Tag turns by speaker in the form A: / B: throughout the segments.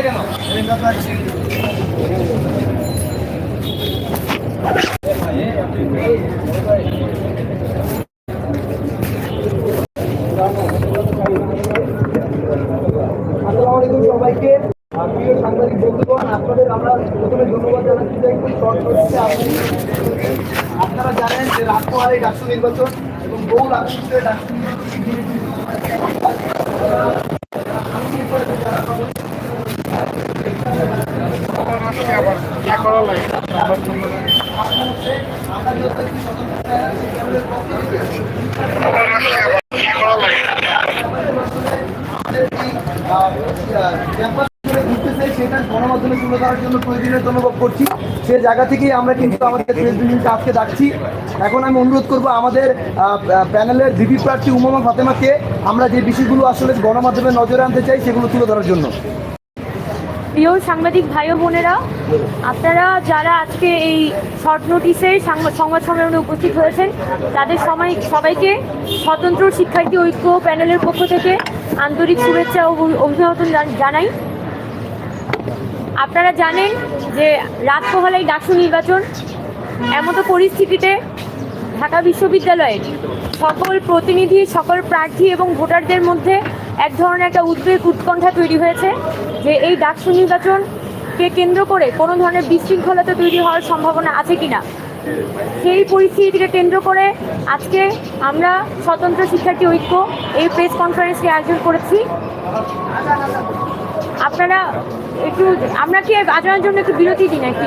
A: আসসালামু আলাইকুম সবাইকে আর প্রিয় সাংবাদিক বন্ধুগণ আপনাদের আমরা প্রথমে ধন্যবাদ জানাচ্ছি যে একটু শর্ট হচ্ছে আপনি আপনারা জানেন যে রাজমহালে ডাকসু নির্বাচন এবং বহু রাজনীতিতে ডাকসু ক্যাম্পাস ঘুরতেছে সেটা গণমাধ্যমে তুলে ধরার জন্য প্রয়োজনীয় অনুভব করছি সে জায়গা থেকেই আমরা কিন্তু আমাদের প্রেস ব্রিফিংটা আজকে ডাকছি এখন আমি অনুরোধ করব আমাদের প্যানেলের ভিপি প্রার্থী উমামা ফাতেমাকে আমরা যে বিষয়গুলো আসলে গণমাধ্যমে নজরে আনতে চাই, সেগুলো তুলে ধরার জন্য।
B: প্রিয় সাংবাদিক ভাই বোনেরা, আপনারা যারা আজকে এই শর্ট নোটিসে সাংবাদ সম্মেলনে উপস্থিত হয়েছেন, তাদের সময়, সবাইকে স্বতন্ত্র শিক্ষার্থী ঐক্য প্যানেলের পক্ষ থেকে আন্তরিক শুভেচ্ছা ও অভিনন্দন জানাই। আপনারা জানেন যে রাত ডাকসু নির্বাচন, এমতো পরিস্থিতিতে ঢাকা বিশ্ববিদ্যালয়ের সকল প্রতিনিধি, সকল প্রার্থী এবং ভোটারদের মধ্যে এক ধরনের একটা উদ্বেগ, উৎকণ্ঠা তৈরি হয়েছে যে এই ডাকসু নির্বাচনকে কেন্দ্র করে কোনো ধরনের বিশৃঙ্খলতা তৈরি হওয়ার সম্ভাবনা আছে কিনা? সেই পরিস্থিতিকে কেন্দ্র করে আজকে আমরা স্বতন্ত্র শিক্ষার্থী ঐক্য এই প্রেস কনফারেন্সকে আয়োজন করেছি। আপনারা একটু, আমরা কি আচরণের জন্য একটু বিরতি দিই নাকি?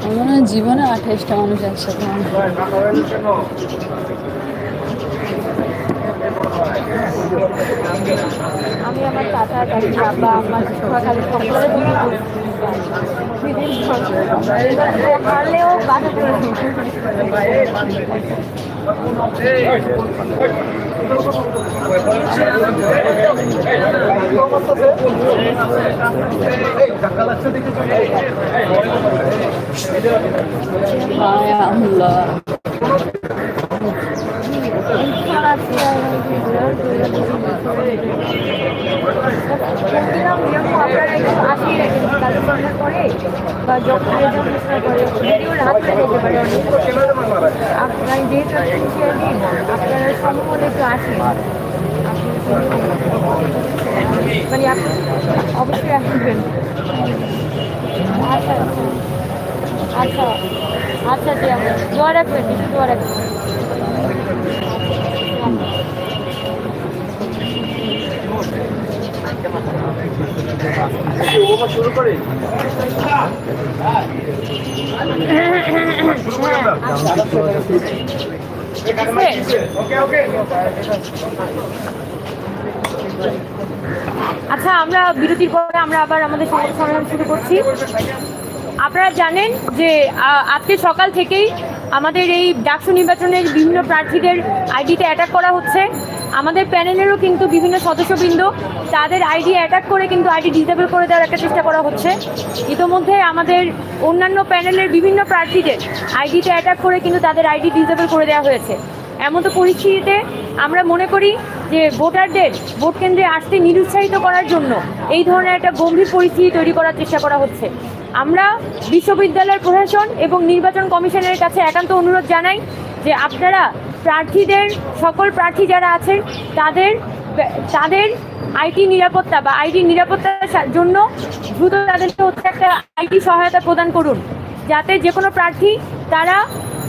C: আমার মনে হয় জীবনে আঠাইশটা মানুষ একসাথে
B: আমি আমার চাচা চাচি আব্বা আমার সকালে সকলে হারলেও বাধা করে
C: হায়
B: পারে অনেক আপনার যেহেতু আপনারা সম্ভবত একটু আসেন মানে আপনি অবশ্যই আসবেন। আচ্ছা আচ্ছা আচ্ছা জি আমরা দোয়া রাখবেন কিছু দোয়া রাখবেন
A: শুরু করে
B: আচ্ছা আমরা বিরতির পরে আমরা আবার আমাদের সংবাদ সম্মেলন শুরু করছি। আপনারা জানেন যে আজকে সকাল থেকেই আমাদের এই ডাকসু নির্বাচনের বিভিন্ন প্রার্থীদের আইডিতে অ্যাটাক করা হচ্ছে। আমাদের প্যানেলেরও কিন্তু বিভিন্ন সদস্যবৃন্দ তাদের আইডি অ্যাটাক করে কিন্তু আইডি ডিসেবল করে দেওয়ার একটা চেষ্টা করা হচ্ছে। ইতোমধ্যে আমাদের অন্যান্য প্যানেলের বিভিন্ন প্রার্থীদের আইডিতে অ্যাটাক করে কিন্তু তাদের আইডি ডিসেবল করে দেওয়া হয়েছে। এমন তো পরিস্থিতিতে আমরা মনে করি যে, ভোটারদের ভোট কেন্দ্রে আসতে নিরুৎসাহিত করার জন্য এই ধরনের একটা গম্ভীর পরিস্থিতি তৈরি করার চেষ্টা করা হচ্ছে। আমরা বিশ্ববিদ্যালয়ের প্রশাসন এবং নির্বাচন কমিশনের কাছে একান্ত অনুরোধ জানাই যে আপনারা প্রার্থীদের, সকল প্রার্থী যারা আছেন, তাদের তাদের আইটি নিরাপত্তা বা আইটি নিরাপত্তার জন্য দ্রুত তাদেরকে হচ্ছে একটা আইটি সহায়তা প্রদান করুন। যাতে যে কোনো প্রার্থী তারা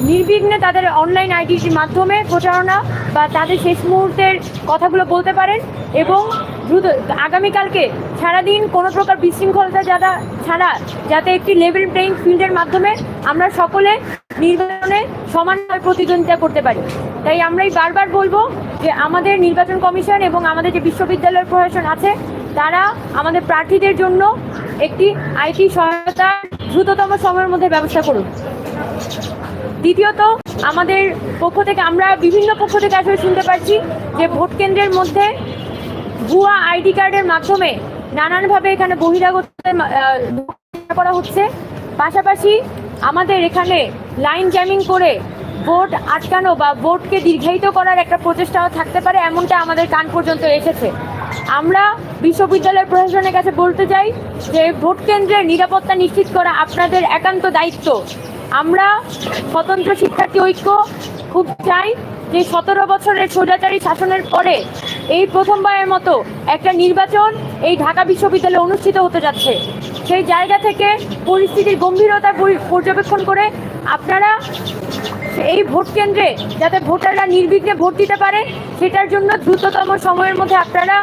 B: নির্বিঘ্নে তাদের অনলাইন আইডির মাধ্যমে প্রচারণা বা তাদের শেষ মুহূর্তের কথাগুলো বলতে পারেন এবং দ্রুত আগামীকালকে সারাদিন কোনো প্রকার বিশৃঙ্খলতা যারা ছাড়া যাতে একটি লেভেল প্লেইং ফিল্ডের মাধ্যমে আমরা সকলে নির্বাচনে সমানভাবে প্রতিদ্বন্দ্বিতা করতে পারি। তাই আমরাই বারবার বলব যে আমাদের নির্বাচন কমিশন এবং আমাদের যে বিশ্ববিদ্যালয় প্রশাসন আছে, তারা আমাদের প্রার্থীদের জন্য একটি আইটি সহায়তা দ্রুততম সময়ের মধ্যে ব্যবস্থা করুন। দ্বিতীয়ত, আমাদের পক্ষ থেকে আমরা বিভিন্ন পক্ষ থেকে আসলে শুনতে পাচ্ছি যে ভোট কেন্দ্রের মধ্যে ভুয়া আইডি কার্ডের মাধ্যমে নানানভাবে এখানে বহিরাগত করা হচ্ছে। পাশাপাশি আমাদের এখানে লাইন জ্যামিং করে ভোট আটকানো বা ভোটকে দীর্ঘায়িত করার একটা প্রচেষ্টাও থাকতে পারে, এমনটা আমাদের কান পর্যন্ত এসেছে। আমরা বিশ্ববিদ্যালয় প্রশাসনের কাছে বলতে চাই যে ভোট কেন্দ্রের নিরাপত্তা নিশ্চিত করা আপনাদের একান্ত দায়িত্ব। আমরা স্বতন্ত্র শিক্ষার্থী ঐক্য খুব চাই যে সতেরো বছরের স্বৈরাচারী শাসনের পরে এই প্রথমবারের মতো একটা নির্বাচন এই ঢাকা বিশ্ববিদ্যালয়ে অনুষ্ঠিত হতে যাচ্ছে। সেই জায়গা থেকে পরিস্থিতির গম্ভীরতা পর্যবেক্ষণ করে আপনারা এই ভোট কেন্দ্রে যাতে ভোটাররা নির্বিঘ্নে ভোট দিতে পারে, সেটার জন্য দ্রুততম সময়ের মধ্যে আপনারা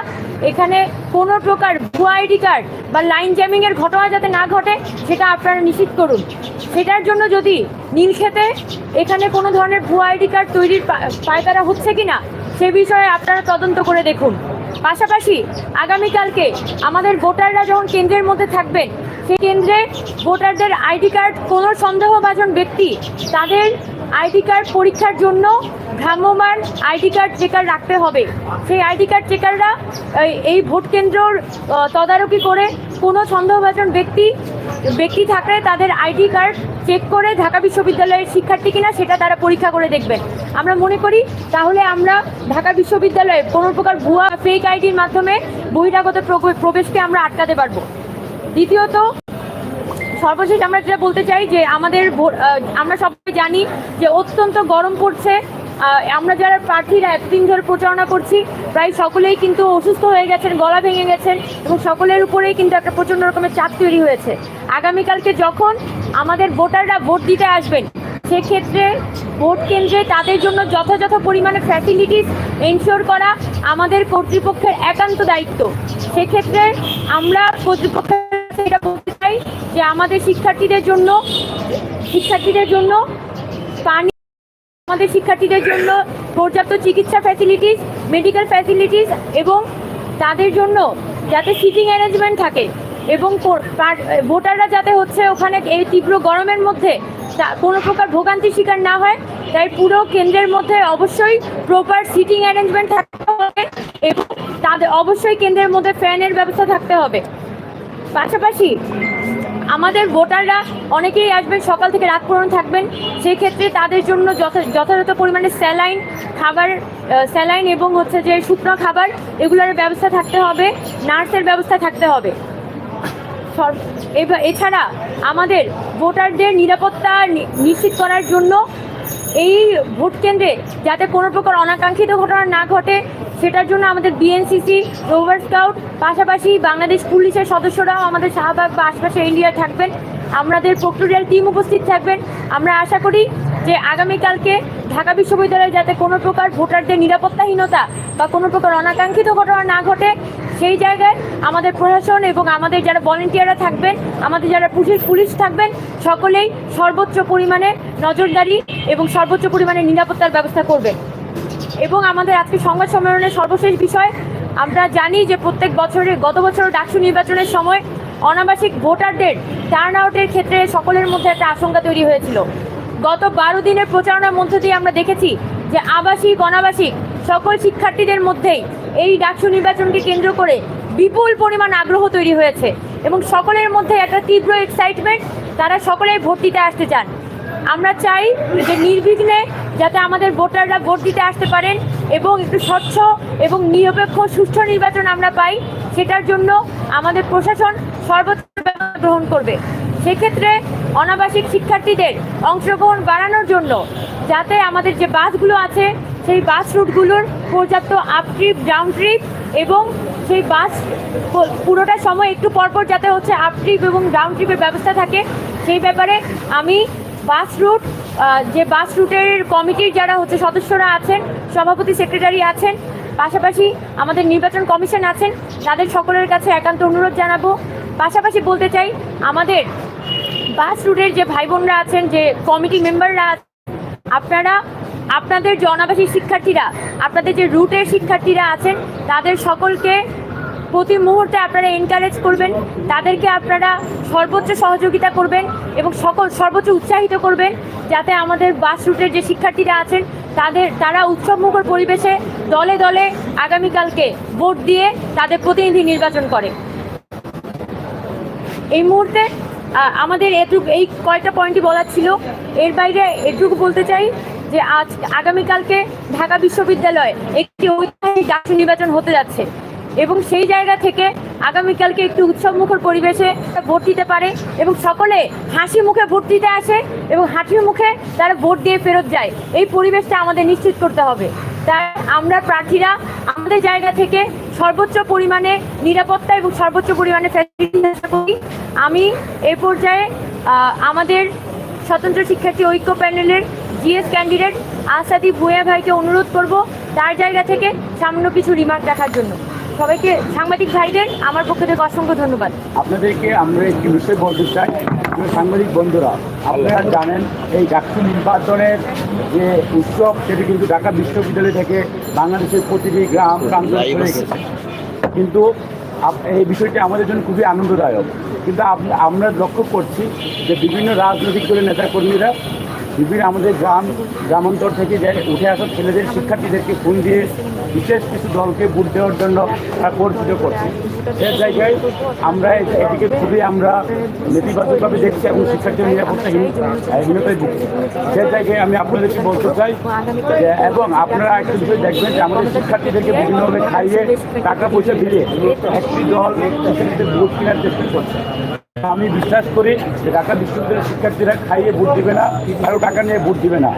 B: এখানে কোনো প্রকার ভুয়া আইডি কার্ড বা লাইন জ্যামিংয়ের ঘটনা যাতে না ঘটে, সেটা আপনারা নিশ্চিত করুন। সেটার জন্য যদি নীলক্ষেতে এখানে কোনো ধরনের ভুয়া আইডি কার্ড তৈরির পায়তারা হচ্ছে কি না সে বিষয়ে আপনারা তদন্ত করে দেখুন। পাশাপাশি আগামীকালকে আমাদের ভোটাররা যখন কেন্দ্রের মধ্যে থাকবেন সেই কেন্দ্রে ভোটারদের আইডি কার্ড কোনো সন্দেহভাজন ব্যক্তি তাদের আইডি কার্ড পরীক্ষার জন্য ভ্রাম্যমান আইডি কার্ড চেকার রাখতে হবে। সেই আইডি কার্ড চেকাররা এই- ভোট কেন্দ্রর তদারকি করে কোনো সন্দেহভাজন ব্যক্তি ব্যক্তি থাকলে তাদের আইডি কার্ড চেক করে ঢাকা বিশ্ববিদ্যালয়ের শিক্ষার্থী কিনা সেটা তারা পরীক্ষা করে দেখবেন আমরা মনে করি তাহলে আমরা ঢাকা বিশ্ববিদ্যালয়ে কোনো প্রকার ভুয়া ফেক আইডির মাধ্যমে বহিরাগত প্রবে- প্রবেশকে আমরা আটকাতে পারব। দ্বিতীয়ত, সর্বশেষ আমরা যেটা বলতে চাই যে আমাদের আমরা সবাই জানি যে অত্যন্ত গরম পড়ছে আমরা যারা প্রার্থীরা এতদিন ধরে প্রচারণা করছি, প্রায় সকলেই কিন্তু অসুস্থ হয়ে গেছেন, গলা ভেঙে গেছেন এবং সকলের উপরেই কিন্তু একটা প্রচণ্ড রকমের চাপ তৈরি হয়েছে। আগামীকালকে যখন আমাদের ভোটাররা ভোট দিতে আসবেন, সেক্ষেত্রে ভোট কেন্দ্রে তাদের জন্য যথাযথ পরিমাণে ফ্যাসিলিটিস এনশিওর করা আমাদের কর্তৃপক্ষের একান্ত দায়িত্ব। সেক্ষেত্রে আমরা কর্তৃপক্ষের এটা বলতে চাই যে আমাদের শিক্ষার্থীদের জন্য শিক্ষার্থীদের জন্য পানি আমাদের শিক্ষার্থীদের জন্য পর্যাপ্ত চিকিৎসা ফ্যাসিলিটিস মেডিকেল ফ্যাসিলিটিস এবং তাদের জন্য যাতে সিটিং অ্যারেঞ্জমেন্ট থাকে এবং ভোটাররা যাতে হচ্ছে ওখানে এই তীব্র গরমের মধ্যে কোনো প্রকার ভোগান্তির শিকার না হয়। তাই পুরো কেন্দ্রের মধ্যে অবশ্যই প্রপার সিটিং অ্যারেঞ্জমেন্ট থাকতে হবে এবং তাদের, অবশ্যই কেন্দ্রের মধ্যে ফ্যানের ব্যবস্থা থাকতে হবে। পাশাপাশি আমাদের ভোটাররা অনেকেই আসবেন, সকাল থেকে রাত পর্যন্ত থাকবেন। সেই ক্ষেত্রে তাদের জন্য যথা- যথাযথ পরিমাণে স্যালাইন খাবার স্যালাইন এবং হচ্ছে যে শুকনো খাবার, এগুলোর ব্যবস্থা থাকতে হবে, নার্সের ব্যবস্থা থাকতে হবে। এছাড়া আমাদের ভোটারদের নিরাপত্তা নিশ্চিত করার জন্য এই ভোট কেন্দ্রে যাতে কোনো প্রকার অনাকাঙ্ক্ষিত ঘটনা না ঘটে সেটার জন্য আমাদের বিএনসিসি রোভার স্কাউট পাশাপাশি বাংলাদেশ পুলিশের সদস্যরাও আমাদের শাহবাগ বা আশপাশে এরিয়ায় থাকবেন। আমাদের প্রক্টোরিয়াল টিম উপস্থিত থাকবেন। আমরা আশা করি যে আগামীকালকে ঢাকা বিশ্ববিদ্যালয়ে যাতে কোনো প্রকার ভোটারদের নিরাপত্তাহীনতা বা কোনো প্রকার অনাকাঙ্ক্ষিত ঘটনা না ঘটে, সেই জায়গায় আমাদের প্রশাসন এবং আমাদের যারা ভলেন্টিয়াররা থাকবেন, আমাদের যারা পুলিশ পুলিশ থাকবেন, সকলেই সর্বোচ্চ পরিমাণে নজরদারি এবং সর্বোচ্চ পরিমাণে নিরাপত্তার ব্যবস্থা করবেন। এবং আমাদের আজকে সংবাদ সম্মেলনের সর্বশেষ বিষয়, আমরা জানি যে প্রত্যেক বছরে গত বছর ডাকসু নির্বাচনের সময় অনাবাসিক ভোটারদের টার্ন আউটের ক্ষেত্রে সকলের মধ্যে একটা আশঙ্কা তৈরি হয়েছিল। গত বারো দিনের প্রচারণার মধ্য দিয়ে আমরা দেখেছি যে আবাসিক, অনাবাসিক সকল শিক্ষার্থীদের মধ্যেই এই ডাকসু নির্বাচনকে কেন্দ্র করে বিপুল পরিমাণ আগ্রহ তৈরি হয়েছে এবং সকলের মধ্যে একটা তীব্র এক্সাইটমেন্ট তারা সকলেই ভোট দিতে আসতে চান। আমরা চাই যে নির্বিঘ্নে যাতে আমাদের ভোটাররা ভোট দিতে আসতে পারেন এবং একটু স্বচ্ছ এবং নিরপেক্ষ, সুষ্ঠু নির্বাচন আমরা পাই, সেটার জন্য আমাদের প্রশাসন সর্বোচ্চ গ্রহণ করবে। সেক্ষেত্রে অনাবাসিক শিক্ষার্থীদের অংশগ্রহণ বাড়ানোর জন্য যাতে আমাদের যে বাসগুলো আছে, সেই বাস রুটগুলোর পর্যাপ্ত আপ ট্রিপ ডাউন ট্রিপ এবং সেই বাস পুরোটা সময় একটু পরপর যাতে হচ্ছে আপ ট্রিপ এবং ডাউন ট্রিপের ব্যবস্থা থাকে, সেই ব্যাপারে আমি বাস রুট যে বাস রুটের কমিটির যারা হচ্ছে সদস্যরা আছেন, সভাপতি সেক্রেটারি আছেন, পাশাপাশি আমাদের নির্বাচন কমিশন আছেন, তাদের সকলের কাছে একান্ত অনুরোধ জানাব। পাশাপাশি বলতে চাই, আমাদের বাস রুটের যে ভাই বোনরা আছেন, যে কমিটি মেম্বাররা আপনারা, আপনাদের যে অনাবাসী শিক্ষার্থীরা, আপনাদের যে রুটের শিক্ষার্থীরা আছেন, তাদের সকলকে প্রতি মুহূর্তে আপনারা এনকারেজ করবেন, তাদেরকে আপনারা সর্বোচ্চ সহযোগিতা করবেন এবং সকল সর্বোচ্চ উৎসাহিত করবেন যাতে আমাদের বাস রুটের যে শিক্ষার্থীরা আছেন, তাদের, তারা উৎসবমুখর পরিবেশে দলে দলে আগামীকালকে ভোট দিয়ে তাদের প্রতিনিধি নির্বাচন করে। এই মুহূর্তে আমাদের এটুকু, এই কয়েকটা পয়েন্টই বলার ছিল। এর বাইরে এটুকু বলতে চাই যে আজ, আগামীকালকে ঢাকা বিশ্ববিদ্যালয়ে একটি ঐতিহাসিক ডাকসু নির্বাচন হতে যাচ্ছে। এবং সেই জায়গা থেকে আগামীকালকে একটি উৎসবমুখর পরিবেশে ভোট দিতে পারে এবং সকলে হাসি মুখে ভোট দিতে আসে এবং হাসি মুখে তারা ভোট দিয়ে ফেরত যায়। এই পরিবেশটা আমাদের নিশ্চিত করতে হবে। তাই আমরা প্রার্থীরা আমাদের জায়গা থেকে সর্বোচ্চ পরিমাণে নিরাপত্তা এবং সর্বোচ্চ পরিমাণে করি। আমি এ পর্যায়ে আমাদের স্বতন্ত্র শিক্ষার্থী ঐক্য প্যানেলের জিএস ক্যান্ডিডেট আসাদি ভূয়া ভাইকে অনুরোধ করব তার জায়গা থেকে সামান্য কিছু রিমার্ক রাখার জন্য। সবাইকে সাংবাদিক ভাইদের আমার পক্ষ থেকে অসংখ্য ধন্যবাদ।
D: আপনাদেরকে আমরা একটি বিষয় বলতে চাই সাংবাদিক বন্ধুরা আপনারা জানেন এই ডাক্তার নির্বাচনের যে উৎসব সেটি কিন্তু ঢাকা বিশ্ববিদ্যালয় থেকে বাংলাদেশের প্রতিটি গ্রাম প্রান্ত হয়ে গেছে। কিন্তু এই বিষয়টি আমাদের জন্য খুবই আনন্দদায়ক। কিন্তু আমরা লক্ষ্য করছি যে বিভিন্ন রাজনৈতিক দলের নেতাকর্মীরা বিভিন্ন আমাদের গ্রাম গ্রামান্তর থেকে যে উঠে আসা ছেলেদের শিক্ষার্থীদেরকে ফোন দিয়ে বিশেষ কিছু দলকে ভোট দেওয়ার জন্য তারা পরিচিত করছে। সে জায়গায় আমরা এটিকে খুবই আমরা নেতিবাচকভাবে দেখছি এবং শিক্ষার্থীর নিরাপত্তা হীনতায় দিচ্ছি সে জায়গায় আমি আপনাদেরকে বলতে চাই এবং আপনারা একটা বিষয় দেখবেন যে আমাদের শিক্ষার্থীদেরকে বিভিন্নভাবে খাইয়ে টাকা পয়সা দিয়ে একটি দল ভোট কেনার চেষ্টা করছে। আমি বিশ্বাস করি যে ঢাকা বিশ্ববিদ্যালয়ের শিক্ষার্থীরা খাইয়ে ভোট দিবে না, কারও টাকা নিয়ে ভোট দিবে না।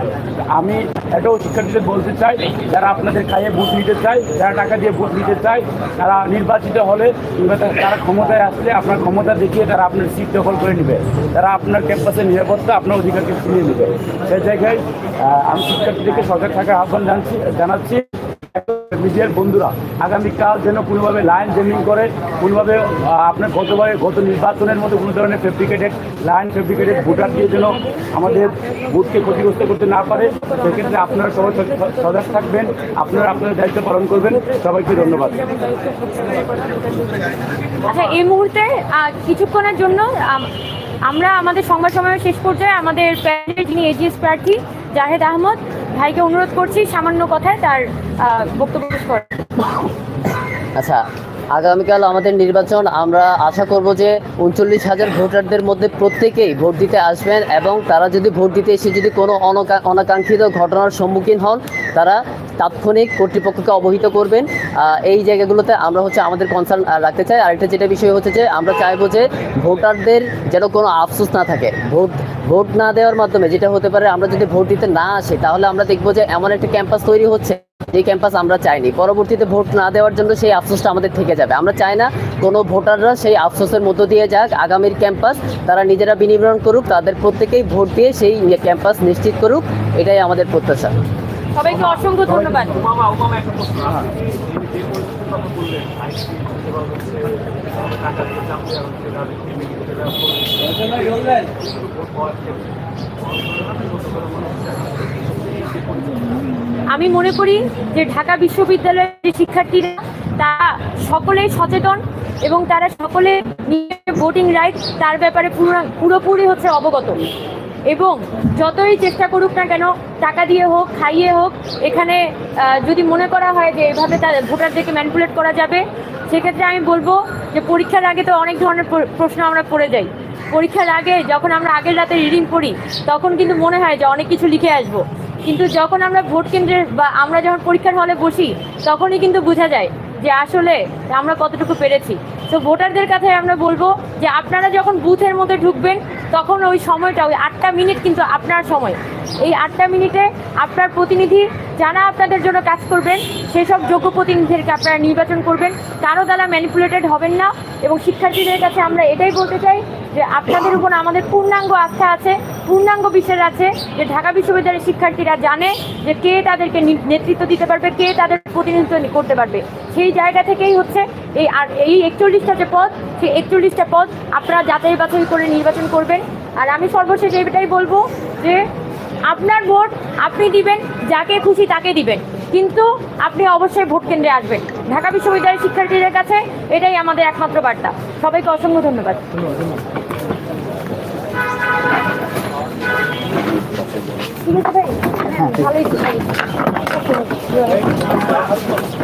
D: আমি এটাও শিক্ষার্থীদের বলতে চাই, যারা আপনাদের খাইয়ে ভোট নিতে চায়, যারা টাকা দিয়ে ভোট নিতে চায়, তারা নির্বাচিত হলে তারা ক্ষমতায় আসলে আপনার ক্ষমতা দেখিয়ে তারা আপনার সিট দখল করে নেবে। তারা আপনার ক্যাম্পাসের নিরাপত্তা, আপনার অধিকারকে ছিনিয়ে নেবে। সেই জায়গায় আমি শিক্ষার্থীদেরকে সজাগ থাকার আহ্বান জানছি জানাচ্ছি। মিডিয়ার বন্ধুরা, আগামীকাল যেন কোনোভাবে লাইন জেমিং করে, কোনোভাবে আপনার গতবারে গত নির্বাচনের মধ্যে কোনো ধরনের ফেব্রিকেটেড লাইন ফেব্রিকেটেড ভোটার দিয়ে যেন আমাদের ভোটকে ক্ষতিগ্রস্ত করতে না পারে, সেক্ষেত্রে আপনারা সবাই সজাগ- থাকবেন, আপনারা আপনাদের দায়িত্ব পালন করবেন। সবাইকে ধন্যবাদ।
B: আচ্ছা এই মুহূর্তে কিছুক্ষণের জন্য আমরা আমাদের সংবাদ সম্মেলন শেষ পর্যায়ে আমাদের প্যানেলের যিনি এজিএস প্রার্থী জাহেদ আহমদ ভাইকে অনুরোধ করছি সামান্য কথায় তার বক্তব্য
E: আচ্ছা আগামীকাল আমাদের নির্বাচন। আমরা আশা করব যে উনচল্লিশ হাজার ভোটারদের মধ্যে প্রত্যেকেই ভোট দিতে আসবেন এবং তারা যদি ভোট দিতে এসে যদি কোনো অনকা- অনাকাঙ্ক্ষিত ঘটনার সম্মুখীন হন, তারা তাৎক্ষণিক কর্তৃপক্ষকে অবহিত করবেন। এই জায়গাগুলোতে আমরা হচ্ছে আমাদের কনসার্ন রাখতে চাই। আরেকটা যেটা বিষয় হচ্ছে যে আমরা চাইব যে ভোটারদের যেন কোনো আফসোস না থাকে। ভোট ভোট না দেওয়ার মাধ্যমে যেটা হতে পারে, আমরা যদি ভোট দিতে না আসি, তাহলে আমরা দেখব যে এমন একটা ক্যাম্পাস তৈরি হচ্ছে। যে ক্যাম্পাস আমরা চাইনি। পরবর্তীতে ভোট না দেওয়ার জন্য সেই আফসোসটা আমাদের থেকে যাবে। আমরা চাই না কোনো ভোটাররা সেই আফসোসের মধ্য দিয়ে যাক। আগামীর ক্যাম্পাস তারা নিজেরা বিনিয়োগ করুক তাদের প্রত্যেকেই ভোট দিয়ে সেই ক্যাম্পাস নিশ্চিত করুক। এটাই আমাদের প্রত্যাশা।
B: সবাইকে অসংখ্য ধন্যবাদ। আমি মনে করি যে ঢাকা বিশ্ববিদ্যালয়ের যে শিক্ষার্থীরা, তারা সকলেই সচেতন এবং তারা সকলে নিজের ভোটিং রাইট তার ব্যাপারে পুরো- পুরোপুরি হচ্ছে অবগত। এবং যতই চেষ্টা করুক না কেন, টাকা দিয়ে হোক, খাইয়ে হোক, এখানে যদি মনে করা হয় যে এভাবে তাদের ভোটারদেরকে ম্যানিপুলেট করা যাবে, সেক্ষেত্রে আমি বলব যে পরীক্ষার আগে তো অনেক ধরনের প্রশ্ন আমরা পড়ে যাই। পরীক্ষার আগে যখন আমরা আগের রাতে রিডিং করি, তখন কিন্তু মনে হয় যে অনেক কিছু লিখে আসব। কিন্তু যখন আমরা ভোট কেন্দ্রে বা আমরা যখন পরীক্ষার হলে বসি, তখনই কিন্তু বোঝা যায় যে আসলে আমরা কতটুকু পেরেছি। তো ভোটারদের কাছে আমরা বলব যে আপনারা যখন বুথের মধ্যে ঢুকবেন, তখন ওই সময়টা, ওই আটটা মিনিট কিন্তু আপনার সময়। এই আটটা মিনিটে আপনার প্রতিনিধি যারা আপনাদের জন্য কাজ করবেন, সেসব যোগ্য প্রতিনিধিদেরকে আপনারা নির্বাচন করবেন। কারও দ্বারা ম্যানিপুলেটেড হবেন না এবং শিক্ষার্থীদের কাছে আমরা এটাই বলতে চাই যে আপনাদের উপর আমাদের পূর্ণাঙ্গ আস্থা আছে, পূর্ণাঙ্গ বিশ্বাস আছে যে ঢাকা বিশ্ববিদ্যালয়ের শিক্ষার্থীরা জানে যে কে তাদেরকে নেতৃত্ব দিতে পারবে, কে তাদের প্রতিনিধিত্ব করতে পারবে। সেই জায়গা থেকেই হচ্ছে এই আর এই একচল্লিশটা যে পদ, সেই একচল্লিশটা পদ আপনারা যাচাই বাছাই করে নির্বাচন করবেন। আর আমি সর্বশেষ এইটাই বলব যে আপনার ভোট আপনি দিবেন, যাকে খুশি তাকে দিবেন। কিন্তু আপনি অবশ্যই ভোট কেন্দ্রে আসবেন। ঢাকা বিশ্ববিদ্যালয়ের শিক্ষার্থীদের কাছে এটাই আমাদের একমাত্র বার্তা। সবাইকে অসংখ্য ধন্যবাদ। ঠিক আছে ভাই হ্যাঁ ভালোই